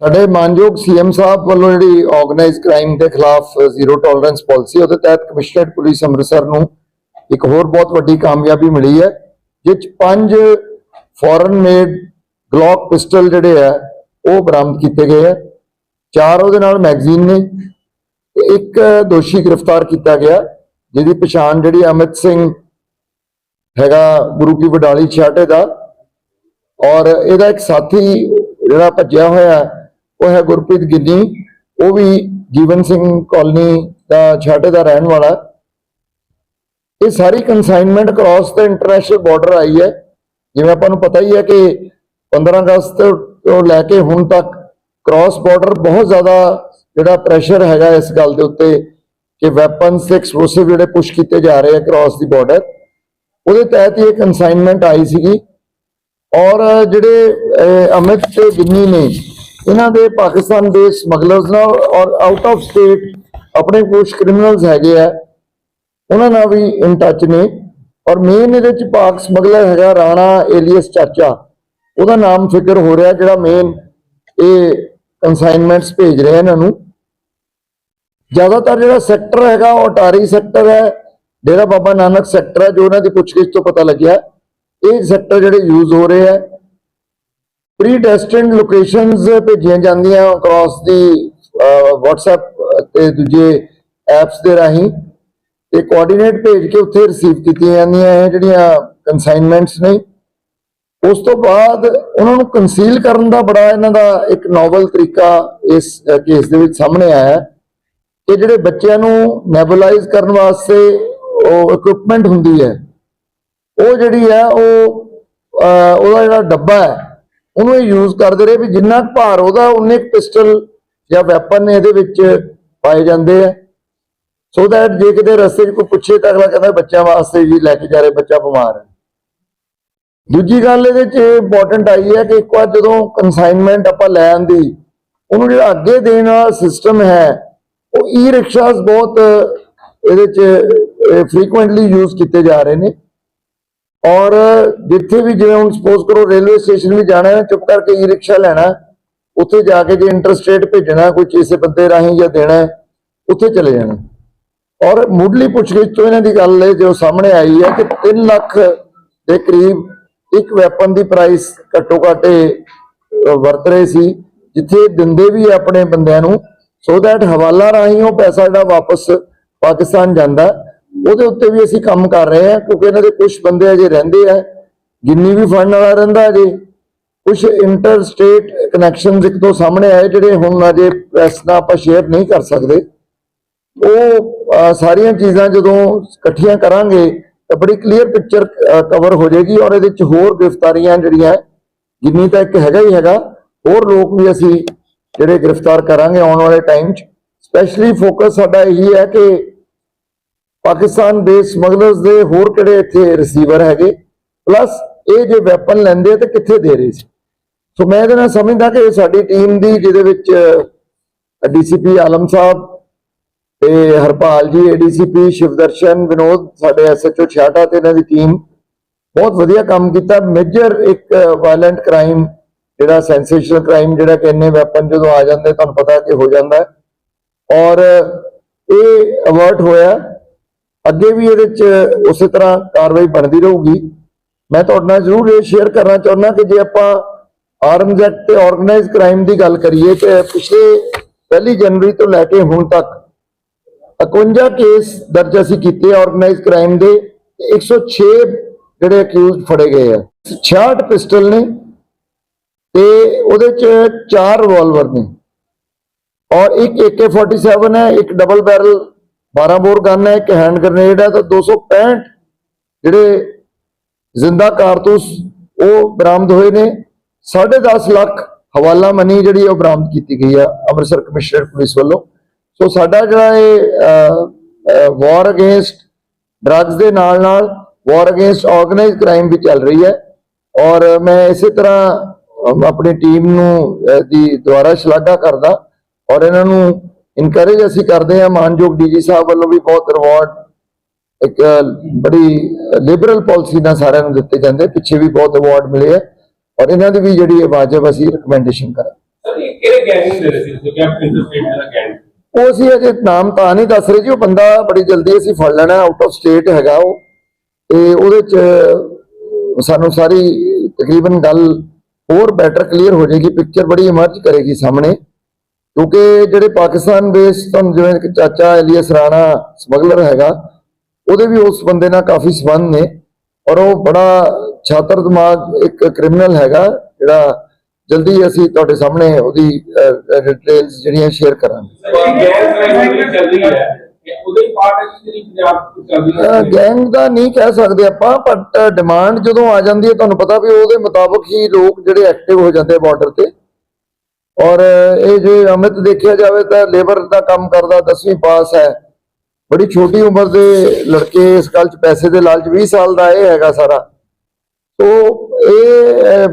ਸਾਡੇ ਮਾਨਯੋਗ ਸੀਐਮ ਸਾਹਿਬ ਵੱਲੋਂ ਜਿਹੜੀ ਆਰਗੇਨਾਈਜ਼ ਕ੍ਰਾਈਮ ਦੇ ਖਿਲਾਫ ਜ਼ੀਰੋ ਟੋਲਰੈਂਸ ਪਾਲਿਸੀ ਉਹਦੇ ਤਹਿਤ ਕਮਿਸ਼ਨਰੇਟ ਪੁਲਿਸ ਅੰਮ੍ਰਿਤਸਰ ਨੂੰ ਇੱਕ ਹੋਰ ਬਹੁਤ ਵੱਡੀ ਕਾਮਯਾਬੀ ਮਿਲੀ ਹੈ ਜਿਸ ਪੰਜ ਫੋਰਨ ਮੇਡ ਗਲੌਕ ਪਿਸਟਲ ਜਿਹੜੇ ਆ ਉਹ ਬਰਾਮਦ ਕੀਤੇ ਗਏ ਆ ਚਾਰ ਉਹਦੇ ਨਾਲ ਮੈਗਜ਼ੀਨ ਨੇ ਤੇ ਇੱਕ ਦੋਸ਼ੀ ਗ੍ਰਿਫਤਾਰ ਕੀਤਾ ਗਿਆ, ਜਿਹਦੀ ਪਛਾਣ ਜਿਹੜੀ ਅਮਿਤ ਸਿੰਘ ਹੈਗਾ ਗੁਰੂ ਕੀ ਵਡਾਲੀ ਛਾਟੇ ਦਾ ਔਰ ਇਹਦਾ ਇੱਕ ਸਾਥੀ ਜਿਹੜਾ ਭੱਜਿਆ ਹੋਇਆ ਉਹ ਹੈ ਗੁਰਪ੍ਰੀਤ ਗਿੱਨੀ ਉਹ ਵੀ ਜੀਵਨ ਸਿੰਘ ਕਾਲਨੀ ਦਾ ਛਾਟੇ ਦਾ ਰਹਿਣ ਵਾਲਾ। ਇਹ ਸਾਰੀ ਕਨਸਾਈਨਮੈਂਟ ਕ੍ਰਾਸ ਤੇ ਇੰਟਰਨੈਸ਼ਨਲ ਬਾਰਡਰ ਆਈ ਹੈ। ਜਿਵੇਂ ਆਪਾਂ ਨੂੰ ਪਤਾ ਹੀ ਹੈ ਕਿ 15 ਅਗਸਤ ਤੋਂ ਲੈ ਕੇ ਹੁਣ ਤੱਕ ਕ੍ਰਾਸ ਬਾਰਡਰ ਬਹੁਤ ਜ਼ਿਆਦਾ ਜਿਹੜਾ ਪ੍ਰੈਸ਼ਰ ਹੈਗਾ ਇਸ ਗੱਲ ਦੇ ਉੱਤੇ ਕਿ ਵੈਪਨਸ ਤੇ ਐਕਸਪਲੋਸਿਵ ਜਿਹੜੇ ਪੁਸ਼ ਕੀਤੇ ਜਾ ਰਹੇ ਆ ਕ੍ਰਾਸ ਦੀ ਬਾਰਡਰ ਉਹਦੇ ਤਹਿਤ ਹੀ ਇਹ ਕਨਸਾਈਨਮੈਂਟ ਆਈ ਸੀਗੀ। ਔਰ ਜਿਹੜੇ ਅਮਿਤ ਤੇ ਗਿੰਨੀ ਨੇ ਇਹਨਾਂ ਦੇ ਪਾਕਿਸਤਾਨ ਦੇ ਸਮਗਲਰਸ ਨਾਲ ਔਰ ਆਊਟ ਆਫ ਸਟੇਟ ਆਪਣੇ ਕੁਝ ਕ੍ਰਿਮੀਨਲਸ ਹੈਗੇ ਆ, ਉਹਨਾਂ ਨਾਲ ਵੀ ਇਨ ਟੱਚ ਨੇ। ਔਰ ਮੇਨ ਇਹਦੇ ਚ ਪਾਕ ਸਮਗਲਰ ਹੈਗਾ ਰਾਣਾ ਏਲੀਅਸ ਚਾਚਾ। ਉਹਦਾ ਨਾਮ ਫਿਕਰ ਹੋ ਰਿਹਾ ਜਿਹੜਾ ਮੇਨ ਇਹ ਕਨਸਾਈਨਮੈਂਟਸ ਭੇਜ ਰਿਹਾ ਇਹਨਾਂ। ਨੂੰ ਜ਼ਿਆਦਾਤਰ ਜਿਹੜਾ ਸੈਕਟਰ ਹੈਗਾ, ਉਹ ਅਟਾਰੀ ਸੈਕਟਰ ਹੈ। ਡੇਰਾ ਬਾਬਾ ਨਾਨਕ ਸੈਕਟਰ ਹੈ, ਜੋ ਇਹਨਾਂ ਦੀ ਪੁੱਛਗਿੱਛ ਤੋਂ ਪਤਾ ਲੱਗਿਆ। ਇਹ ਸੈਕਟਰ ਜਿਹੜੇ ਯੂਜ਼ ਹੋ ਰਹੇ ਹੈ ਪ੍ਰੀ ਡੈਸਟਿਨਡ ਲੋਕੇਸ਼ਨਸ ਭੇਜੀਆਂ ਜਾਂਦੀਆਂ ਅਕ੍ਰੋਸ ਦੀ WhatsApp ਤੇ ਦੂਜੇ ਐਪਸ ਦੇ ਰਾਹੀਂ। ਤੇ ਕੋਆਰਡੀਨੇਟ ਭੇਜ ਕੇ ਉੱਥੇ ਰਿਸੀਵ ਕੀਤੀਆਂ ਜਾਂਦੀਆਂ ਇਹ ਜਿਹੜੀਆਂ ਕਨਸਾਈਨਮੈਂਟਸ ਨੇ। ਉਸ ਤੋਂ ਬਾਅਦ ਉਹਨਾਂ ਨੂੰ ਕੰਸੀਲ ਕਰਨ ਦਾ ਬੜਾ ਇਹਨਾਂ ਦਾ ਇੱਕ ਨੋਵਲ ਤਰੀਕਾ ਇਸ ਕੇਸ ਦੇ ਵਿੱਚ ਸਾਹਮਣੇ ਆਇਆ। ਹੈ ਕਿ ਜਿਹੜੇ ਬੱਚਿਆਂ ਨੂੰ ਨੈਬੂਲਾਈਜ਼ ਕਰਨ ਵਾਸਤੇ ਉਹ ਇਕਵਿਪਮੈਂਟ ਹੁੰਦੀ ਹੈ। ਉਹ ਜਿਹੜੀ ਹੈ ਉਹ ਉਹਦਾ ਜਿਹੜਾ ਡੱਬਾ ਹੈ ਉਹਨੂੰ ਇਹ ਯੂਜ਼ ਕਰਦੇ ਰਹੇ ਵੀ ਜਿੰਨਾ ਭਾਰ ਉਹਦਾ, ਉਨੇ ਪਿਸਟਲ ਜਾਂ ਵੈਪਨ ਇਹਦੇ ਵਿੱਚ ਪਾਏ ਜਾਂਦੇ ਆ। ਸੋ ਦੈਟ ਜੇ ਕਿਤੇ ਰਸਤੇ 'ਚ ਕੋਈ ਪੁੱਛੇ ਤਾਂ ਅਗਲਾ ਕਹਿੰਦਾ ਬੱਚਿਆਂ ਵਾਸਤੇ ਜੀ ਲੈ ਕੇ ਜਾ ਰਹੇ ਬੱਚਾ ਬਿਮਾਰ ਹੈ। ਦੂਜੀ ਗੱਲ ਇਹਦੇ 'ਚ ਇੰਪੋਰਟੈਂਟ ਆਈ ਹੈ ਕਿ ਇੱਕ ਵਾਰ ਜਦੋਂ ਕਨਸਾਈਨਮੈਂਟ ਆਪਾਂ ਲੈ ਆਂਦੀ ਉਹਨੂੰ ਜਿਹੜਾ ਅੱਗੇ ਦੇਣ ਵਾਲਾ ਸਿਸਟਮ ਹੈ, ਉਹ ਈ ਰਿਕਸ਼ਾਸ ਬਹੁਤ ਇਹਦੇ 'ਚ ਫ੍ਰੀਕੁਐਂਟਲੀ ਯੂਜ਼ ਕੀਤੇ ਜਾ ਰਹੇ ਨੇ। ਔਰ ਜਿੱਥੇ ਵੀ ਜਿਵੇਂ ਹੁਣ ਸਪੋਜ਼ ਕਰੋ ਰੇਲਵੇ ਸਟੇਸ਼ਨ ਵੀ ਜਾਣਾ ਹੈ, ਚੁੱਪ ਕਰਕੇ ਈ ਰਿਕਸ਼ਾ ਲੈਣਾ ਉੱਥੇ ਜਾ ਕੇ ਜੇ ਇੰਟਰਸਟੇਟ ਭੇਜਣਾ ਕੋਈ ਕਿਸੇ ਬੰਦੇ ਰਾਹੀਂ ਜਾਂ ਦੇਣਾ ਉੱਥੇ ਚਲੇ ਜਾਣਾ ਔਰ ਮੁੱਢਲੀ ਪੁੱਛਗਿੱਛ ਤੋਂ ਇਹਨਾਂ ਦੀ ਗੱਲ ਹੈ, ਜੋ ਸਾਹਮਣੇ ਆਈ ਹੈ ਕਿ 3 ਲੱਖ ਦੇ ਕਰੀਬ ਇੱਕ ਵੈਪਨ ਦੀ ਪ੍ਰਾਈਸ ਘੱਟੋ ਘੱਟ ਵਰਤ ਰਹੇ ਸੀ, ਜਿੱਥੇ ਦਿੰਦੇ ਵੀ ਆ ਆਪਣੇ ਬੰਦਿਆਂ ਨੂੰ ਸੋ ਦੈਟ ਹਵਾਲਾ ਰਾਹੀਂ ਉਹ ਪੈਸਾ ਜਿਹੜਾ ਵਾਪਸ ਪਾਕਿਸਤਾਨ ਜਾਂਦਾ ਉਹਦੇ ਉੱਤੇ ਵੀ ਅਸੀਂ ਕੰਮ ਕਰ ਰਹੇ ਹਾਂ, ਕਿਉਂਕਿ ਇਹਨਾਂ ਦੇ ਕੁਝ ਬੰਦੇ ਅਜੇ ਰਹਿੰਦੇ ਆ, ਜਿੰਨੀ ਵੀ ਫੰਡ ਵਾਲਾ ਰਹਿੰਦਾ ਅਜੇ ਕੁਝ ਇੰਟਰ ਸਟੇਟ ਕਨੈਕਸ਼ਨਸ ਇੱਕ ਤੋਂ ਸਾਹਮਣੇ ਆਏ ਜਿਹੜੇ ਹੁਣ ਅਜੇ ਪ੍ਰੈਸ ਨਾਲ ਆਪਾਂ ਸ਼ੇਅਰ ਨਹੀਂ ਕਰ ਸਕਦੇ। ਉਹ ਸਾਰੀਆਂ ਚੀਜ਼ਾਂ ਜਦੋਂ ਇਕੱਠੀਆਂ ਕਰਾਂਗੇ, ਤਾਂ ਬੜੀ ਕਲੀਅਰ ਪਿਕਚਰ ਕਵਰ ਹੋ ਜਾਏਗੀ ਔਰ ਇਹਦੇ ਵਿੱਚ ਹੋਰ ਗ੍ਰਿਫਤਾਰੀਆਂ ਜਿਹੜੀਆਂ, ਜਿੰਨੀ ਤਾਂ ਇੱਕ ਹੈਗਾ ਹੀ ਹੈਗਾ, ਹੋਰ ਲੋਕ ਵੀ ਅਸੀਂ ਜਿਹੜੇ ਗ੍ਰਿਫਤਾਰ ਕਰਾਂਗੇ ਆਉਣ ਵਾਲੇ ਟਾਈਮ 'ਚ। ਸਪੈਸ਼ਲੀ ਫੋਕਸ ਸਾਡਾ ਇਹੀ ਹੈ ਕਿ ਪਾਕਿਸਤਾਨ ਦੇ ਸਮਗਲਰਸ ਦੇ ਹੋਰ ਕਿਹੜੇ ਇੱਥੇ ਰਿਸੀਵਰ ਹੈਗੇ? ਪਲੱਸ ਇਹ ਜੇ ਵੈਪਨ ਲੈਂਦੇ ਆ ਤੇ ਕਿੱਥੇ ਦੇ ਰਹੇ ਸੀ? ਸੋ ਮੈਂ ਇਹਦੇ ਨਾਲ ਸਮਝਦਾ ਕਿ ਸਾਡੀ ਟੀਮ ਦੀ, ਜਿਹਦੇ ਵਿੱਚ ਡੀਸੀਪੀ ਆਲਮ ਸਾਹਿਬ ਤੇ ਹਰਪਾਲ ਜੀ ਏਡੀਸੀਪੀ ਸ਼ਿਵਦਰਸ਼ਨ, ਵਿਨੋਦ, ਸਾਡੇ ਐਸਐਚਓ ਛਾਟਾ ਤੇ ਇਹਨਾਂ ਦੀ ਟੀਮ ਬਹੁਤ ਵਧੀਆ ਕੰਮ ਕੀਤਾ। ਮੇਜਰ ਇੱਕ ਵਾਇਲੈਂਟ ਕ੍ਰਾਈਮ ਜਿਹੜਾ ਸੈਂਸੇਸ਼ਨਲ ਕ੍ਰਾਈਮ ਜਿਹੜਾ ਕਿ ਇੰਨੇ ਵੈਪਨ ਜਦੋਂ ਆ ਜਾਂਦੇ, ਤੁਹਾਨੂੰ ਪਤਾ ਕਿ ਹੋ ਜਾਂਦਾ। ਔਰ, ਇਹ ਅਵਰਟ ਹੋਇਆ। ਅੱਗੇ ਵੀ ਇਹਦੇ ਚ ਉਸੇ ਤਰ੍ਹਾਂ ਕਾਰਵਾਈ ਬਣਦੀ ਰਹੂਗੀ। ਮੈਂ ਤੁਹਾਡੇ ਨਾਲ ਜ਼ਰੂਰ ਇਹ ਸ਼ੇਅਰ ਕਰਨਾ ਚਾਹੁੰਦਾ ਕਿ ਜੇ ਆਪਾਂ ਆਰਮਜ਼ ਐਕਟ ਤੇ ਆਰਗੇਨਾਈਜ਼ ਕ੍ਰਾਈਮ ਦੀ ਗੱਲ ਕਰੀਏ ਤੇ ਪਿਛਲੇ ਪਹਿਲੀ ਜਨਵਰੀ ਤੋਂ ਲੈ ਕੇ ਹੁਣ ਤੱਕ 51 ਕੇਸ ਦਰਜ ਅਸੀਂ ਕੀਤੇ ਆਰਗੇਨਾਈਜ਼ ਕ੍ਰਾਈਮ ਦੇ, ਤੇ 106 ਜਿਹੜੇ ਅਕਿਊਜ਼ਡ ਫੜੇ ਗਏ ਆ। 66 ਪਿਸਟਲ ਨੇ ਤੇ ਉਹਦੇ ਚ ਚਾਰ ਰਿਵਾਲਵਰ ਨੇ। ਔਰ ਇੱਕ AK47 ਹੈ, ਇੱਕ ਡਬਲ ਬੈਰਲ 12 ਬੋਰ ਗਨ ਹੈ ਇੱਕ ਹੈਂਡ ਗ੍ਰਨੇਡ ਹੈ ਤਾਂ 265 ਜਿਹੜੇ ਜ਼ਿੰਦਾ ਕਾਰਤੂਸ ਉਹ ਬਰਾਮਦ ਹੋਏ ਨੇ। 10.5 ਲੱਖ ਹਵਾਲਾ ਮਨੀ ਜਿਹੜੀ ਉਹ ਬਰਾਮਦ ਕੀਤੀ ਗਈ ਆ ਅੰਮ੍ਰਿਤਸਰ ਕਮਿਸ਼ਨਰ ਪੁਲਿਸ ਵੱਲੋਂ। ਸੋ ਸਾਡਾ ਜਿਹੜਾ ਇਹ ਵਾਰ ਅਗੇਂਸਟ ਡਰੱਗਸ ਦੇ ਨਾਲ ਨਾਲ ਵਾਰ ਅਗੇਂਸਟ ਆਰਗੇਨਾਈਜ਼ ਕ੍ਰਾਈਮ ਵੀ ਚੱਲ ਰਹੀ ਹੈ। ਔਰ ਮੈਂ ਇਸੇ ਤਰ੍ਹਾਂ ਆਪਣੀ ਟੀਮ ਨੂੰ ਦੀ ਦੁਆਰਾ ਸ਼ਲਾਘਾ ਕਰਦਾ ਔਰ ਇਹਨਾਂ ਨੂੰ ਇਨਕਰੇਜ ਅਸੀਂ ਕਰਦੇ ਹਾਂ ਮਾਨਯੋਗ ਡੀਜੀ ਸਾਹਿਬ ਵੱਲੋਂ ਵੀ ਬਹੁਤ ਰਿਵਾਰਡ ਇੱਕ ਬੜੀ ਲਿਬਰਲ ਪਾਲਿਸੀ ਨਾਲ ਸਾਰਿਆਂ ਨੂੰ ਦਿੱਤੇ ਜਾਂਦੇ ਪਿੱਛੇ ਵੀ ਬਹੁਤ ਅਵਾਰਡ ਮਿਲੇ ਆ ਔਰ ਇਹਨਾਂ ਦੀ ਵੀ ਜਿਹੜੀ ਵਾਜਬ ਅਸੀਂ ਰეკਮੈਂਡੇਸ਼ਨ ਕਰਾਂ ਇਹ ਕਿਹੜੇ ਗੈਂਗ ਹੁੰਦੇ ਨੇ ਸੀ? ਜੋ ਕਿ ਆਪ ਇੰਟਰਸਟੇਟ ਦਾ ਗੈਂਗ ਉਹ ਅਸੀਂ ਅਜੇ ਨਾਮ ਤਾਂ ਨਹੀਂ ਦੱਸ ਰਹੇ ਜੀ ਉਹ ਬੰਦਾ ਬੜੀ ਜਲਦੀ ਅਸੀਂ ਫੜ ਲੈਣਾ ਆਊਟ ਆਫ ਸਟੇਟ ਹੈਗਾ ਉਹ ਤੇ ਉਹਦੇ ਚ ਸਾਨੂੰ ਸਾਰੀ ਤਕਰੀਬਨ ਗੱਲ ਹੋਰ ਬੈਟਰ ਕਲੀਅਰ ਹੋ ਜਾਏਗੀ ਪਿਕਚਰ ਬੜੀ ਇਮਰਜ ਕਰੇਗੀ ਸਾਹਮਣੇ। ਕਿਉਂਕਿ ਜਿਹੜੇ ਪਾਕਿਸਤਾਨ ਬੇਸ ਤੁਹਾਨੂੰ ਜਿਵੇਂ ਕਿ ਚਾਚਾ ਇਲੀਅਸ ਰਾਣਾ ਸਮਗਲਰ ਹੈਗਾ, ਉਹਦੇ ਵੀ ਉਸ ਬੰਦੇ ਨਾਲ ਕਾਫੀ ਸੰਬੰਧ ਨੇ ਔਰ ਉਹ ਬੜਾ ਛਾਤਰ ਦਿਮਾਗ ਇੱਕ ਕ੍ਰਿਮੀਨਲ ਹੈਗਾ, ਜਿਹੜਾ ਜਲਦੀ ਅਸੀਂ ਤੁਹਾਡੇ ਸਾਹਮਣੇ ਉਹਦੀ ਡਿਟੇਲਸ ਜਿਹੜੀਆਂ ਸ਼ੇਅਰ ਕਰਾਂਗੇ। ਗੈਂਗ ਦਾ ਨਹੀਂ ਕਹਿ ਸਕਦੇ ਆਪਾਂ ਬਟ ਡਿਮਾਂਡ ਜਦੋਂ ਆ ਜਾਂਦੀ ਹੈ, ਤੁਹਾਨੂੰ ਪਤਾ ਵੀ ਉਹਦੇ ਮੁਤਾਬਕ ਹੀ ਲੋਕ ਜਿਹੜੇ ਐਕਟਿਵ ਹੋ ਜਾਂਦੇ ਬਾਰਡਰ ਤੇ। ਔਰ ਇਹ ਜੇ ਅਮਿਤ ਦੇਖਿਆ ਜਾਵੇ ਤਾਂ ਲੇਬਰ ਦਾ ਕੰਮ ਕਰਦਾ 10ਵੀਂ ਪਾਸ ਹੈ। ਬੜੀ ਛੋਟੀ ਉਮਰ ਦੇ ਲੜਕੇ ਇਸ ਗੱਲ 'ਚ ਪੈਸੇ ਦੇ ਲਾਲਚ 20 ਸਾਲ ਦਾ ਇਹ ਹੈਗਾ ਸਾਰਾ। ਤੋ ਇਹ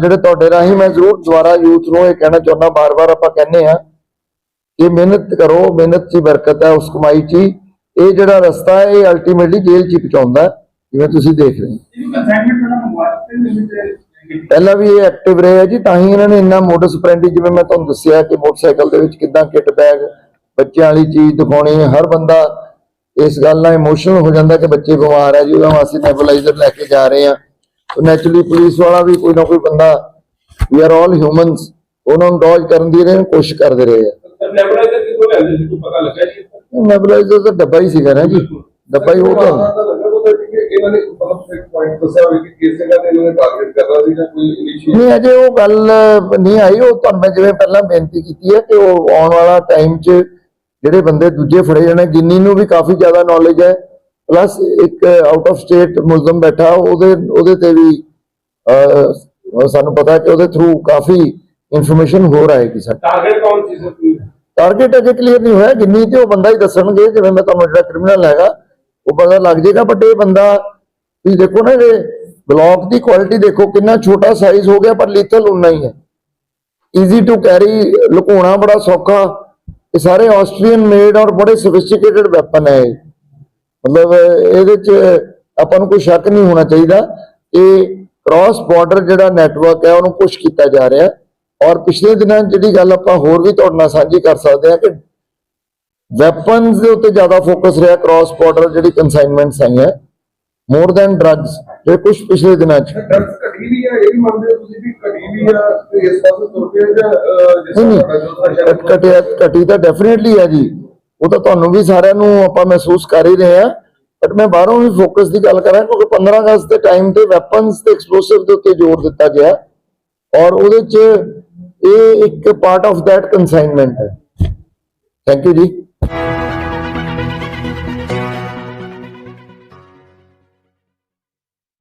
ਜਿਹੜੇ ਤੁਹਾਡੇ ਰਾਹੀਂ ਮੈਂ ਜ਼ਰੂਰ ਦੁਬਾਰਾ ਯੂਥ ਨੂੰ ਇਹ ਕਹਿਣਾ ਚਾਹੁੰਦਾ ਬਾਰ-ਬਾਰ ਆਪਾਂ ਕਹਿੰਦੇ ਆ ਕਿ ਮਿਹਨਤ ਕਰੋ, ਮਿਹਨਤ 'ਚ ਬਰਕਤ ਹੈ ਉਸ ਕਮਾਈ 'ਚ ਇਹ ਜਿਹੜਾ ਰਸਤਾ ਹੈ, ਇਹ ਅਲਟੀਮੇਟਲੀ ਜੇਲ੍ਹ 'ਚ ਹੀ ਪਹੁੰਚਾਉਂਦਾ ਜਿਵੇਂ ਤੁਸੀਂ ਦੇਖ ਰਹੇ ਹੋ। ਪਹਿਲਾਂ ਵੀ ਇਹ ਐਕਟਿਵ ਰਹੇ ਆ ਜੀ ਤਾਂ ਹੀ ਇਹਨਾਂ ਨੇ ਇੰਨਾ ਮੋਡਸ ਆਪਰੈਂਡੀ ਜਿਵੇਂ ਮੈਂ ਤੁਹਾਨੂੰ ਦੱਸਿਆ ਕਿ ਮੋਟਰਸਾਈਕਲ ਦੇ ਵਿੱਚ ਕਿਦਾਂ ਕਿੱਟ ਬੈਗ ਬੱਚਿਆਂ ਵਾਲੀ ਚੀਜ਼ ਦਿਖਾਉਣੀ ਹਰ ਬੰਦਾ ਇਸ ਗੱਲ ਨਾਲ ਇਮੋਸ਼ਨਲ ਹੋ ਜਾਂਦਾ ਕਿ ਬੱਚੇ ਬਿਮਾਰ ਹੈ ਜੀ ਉਹਨਾਂ ਵਾਸਤੇ ਨੈਬੂਲਾਈਜ਼ਰ ਲੈ ਕੇ ਜਾ ਰਹੇ ਆ। ਨੈਚੁਰਲੀ ਪੁਲਿਸ ਵਾਲਾ ਵੀ ਕੋਈ ਨਾ ਕੋਈ ਬੰਦਾ ਵੀ ਆਰ ਆਲ ਹਿਊਮਨਸ ਉਹਨਾਂ ਨੂੰ ਡੋਜ ਕਰਨ ਦੀ ਇਹਨਾਂ ਕੋਸ਼ਿਸ਼ ਕਰਦੇ ਰਹੇ ਆ। ਨੈਬੂਲਾਈਜ਼ਰ ਕਿਥੋਂ ਲੈਂਦੇ ਸੀ ਪਤਾ ਲੱਗਾ ਜੀ? ਨੈਬੂਲਾਈਜ਼ਰ ਦਾ ਡੱਬਾ ਹੀ ਸੀਗਾ ਨਾ ਜੀ ਡੱਬਾ ਹੀ ਉਹ ਤਾਂ ਤਾਂ ਇਹਨਾਂ ਨੇ ਮਤਲਬ ਇੱਕ ਪੁਆਇੰਟ ਦੱਸਿਆ ਹੋਵੇ ਕਿ ਕਿਸ ਜਗ੍ਹਾ ਤੇ ਇਹਨਾਂ ਨੇ ਟਾਰਗੇਟ ਕਰਨਾ ਸੀ ਜਾਂ ਕੋਈ ਇਨੀਸ਼ੀਏਟ ਨਹੀਂ ਅਜੇ ਉਹ ਗੱਲ ਨਹੀਂ ਆਈ। ਉਹ ਤੁਹਾਨੂੰ ਮੈਂ ਜਿਵੇਂ ਪਹਿਲਾਂ ਬੇਨਤੀ ਕੀਤੀ ਹੈ ਕਿ ਉਹ ਆਉਣ ਵਾਲਾ ਟਾਈਮ 'ਚ ਜਿਹੜੇ ਬੰਦੇ ਦੂਜੇ ਫੜੇ ਜਾਣੇ ਗਿੰਨੀ ਨੂੰ ਵੀ ਕਾਫੀ ਜ਼ਿਆਦਾ ਨੌਲੇਜ ਹੈ ਪਲੱਸ ਇੱਕ ਆਊਟ ਆਫ ਸਟੇਟ ਮੁਲਜ਼ਮ ਬੈਠਾ ਉਹਦੇ ਉਹਦੇ ਤੇ ਵੀ ਸਾਨੂੰ ਪਤਾ ਹੈ ਕਿ ਉਹਦੇ ਥਰੂ ਕਾਫੀ ਇਨਫੋਰਮੇਸ਼ਨ ਹੋਰ ਆਏਗੀ ਸਾਡੀ ਟਾਰਗੇਟ ਕੌਣ ਸੀ ਸਰ? ਟਾਰਗੇਟ ਅਜੇ ਕਲੀਅਰ ਨਹੀਂ ਹੋਇਆ। ਗਿੰਨੀ ਤੇ ਉਹ ਬੰਦਾ ਹੀ ਦੱਸਣਗੇ ਜਿਵੇਂ ਮੈਂ ਤੁਹਾਨੂੰ ਜਿਹੜਾ ਕ੍ਰਿਮੀਨਲ ਹੈਗਾ ਉਹ ਪਤਾ ਲੱਗ ਜਾਏਗਾ ਬਟ ਇਹ ਬੰਦਾ ਤੁਸੀਂ ਦੇਖੋ ਨਾ ਇਹ ਬਲੌਕ ਦੀ ਕੁਆਲਿਟੀ ਦੇਖੋ, ਕਿੰਨਾ ਛੋਟਾ ਸਾਈਜ਼ ਹੋ ਗਿਆ, ਪਰ ਲੀਥਲ ਉਨਾ ਹੀ ਹੈ। ਈਜ਼ੀ ਟੂ ਕੈਰੀ ਲੁਕਾਉਣਾ ਬੜਾ ਸੌਖਾ। ਇਹ ਸਾਰੇ ਆਸਟਰੀਅਨ ਮੇਡ ਔਰ ਬੜੇ ਸੋਫਿਸਟੀਕੇਟਡ ਵੈਪਨ ਹੈ ਮਤਲਬ ਇਹਦੇ ਚ ਆਪਾਂ ਨੂੰ ਕੋਈ ਸ਼ੱਕ ਨਹੀਂ ਹੋਣਾ ਚਾਹੀਦਾ। ਇਹ ਕ੍ਰਾਸ ਬਾਰਡਰ ਜਿਹੜਾ ਨੈਟਵਰਕ ਹੈ, ਉਹਨੂੰ ਪੁਸ਼ ਕੀਤਾ ਜਾ ਰਿਹਾ। ਔਰ ਪਿਛਲੇ ਦਿਨਾਂ ਜਿਹੜੀ ਗੱਲ ਆਪਾਂ ਹੋਰ ਵੀ ਤੁਹਾਡੇ ਨਾਲ ਸਾਂਝੀ ਕਰ ਸਕਦੇ ਹਾਂ ਕਿ ਵੈਪਨਸ ਦੇ ਉੱਤੇ ਜ਼ਿਆਦਾ ਫੋਕਸ ਰਿਹਾ ਕ੍ਰਾਸ ਬਾਰਡਰ ਜਿਹੜੀ ਕਨਸਾਈਨਮੈਂਟਸ ਆਈਆਂ ਮੋਰ ਦੈਨ ਡਰੱਗਸ ਜੇ ਕੁਝ ਪਿਛਲੇ ਦਿਨਾਂ 'ਚ। ਡਰਸ ਘਟੀ ਵੀ ਆ ਇਹ ਵੀ ਮੰਨਦੇ ਹੋ ਤੁਸੀਂ ਵੀ ਘਟੀ ਵੀ ਆ ਤੇ ਇਸ ਪਾਸੇ ਤੁਰ ਜਾਂ ਜਿਸ ਘਟਿਆ ਘਟੀ ਡੈਫੀਨਿਟਲੀ ਹੈ ਜੀ। ਉਹ ਤਾਂ ਤੁਹਾਨੂੰ ਵੀ ਸਾਰਿਆਂ ਨੂੰ ਆਪਾਂ ਮਹਿਸੂਸ ਕਰ ਹੀ ਰਹੇ ਆ। ਬਟ ਮੈਂ ਬਾਹਰੋਂ ਵੀ ਫੋਕਸ ਦੀ ਗੱਲ ਕਰਾਂ ਕਿਉਂਕਿ 15 ਅਗਸਤ ਦੇ ਟਾਈਮ ਤੇ ਵੈਪਨਸ ਤੇ ਐਕਸਪਲੋਸਿਵ ਦੇ ਉੱਤੇ ਜ਼ੋਰ ਦਿੱਤਾ ਗਿਆ। ਔਰ ਉਹਦੇ 'ਚ ਇਹ ਇੱਕ ਪਾਰਟ ਆਫ ਦੈਟ ਕਨਸਾਈਨਮੈਂਟ ਹੈ। Thank you ji. Bye.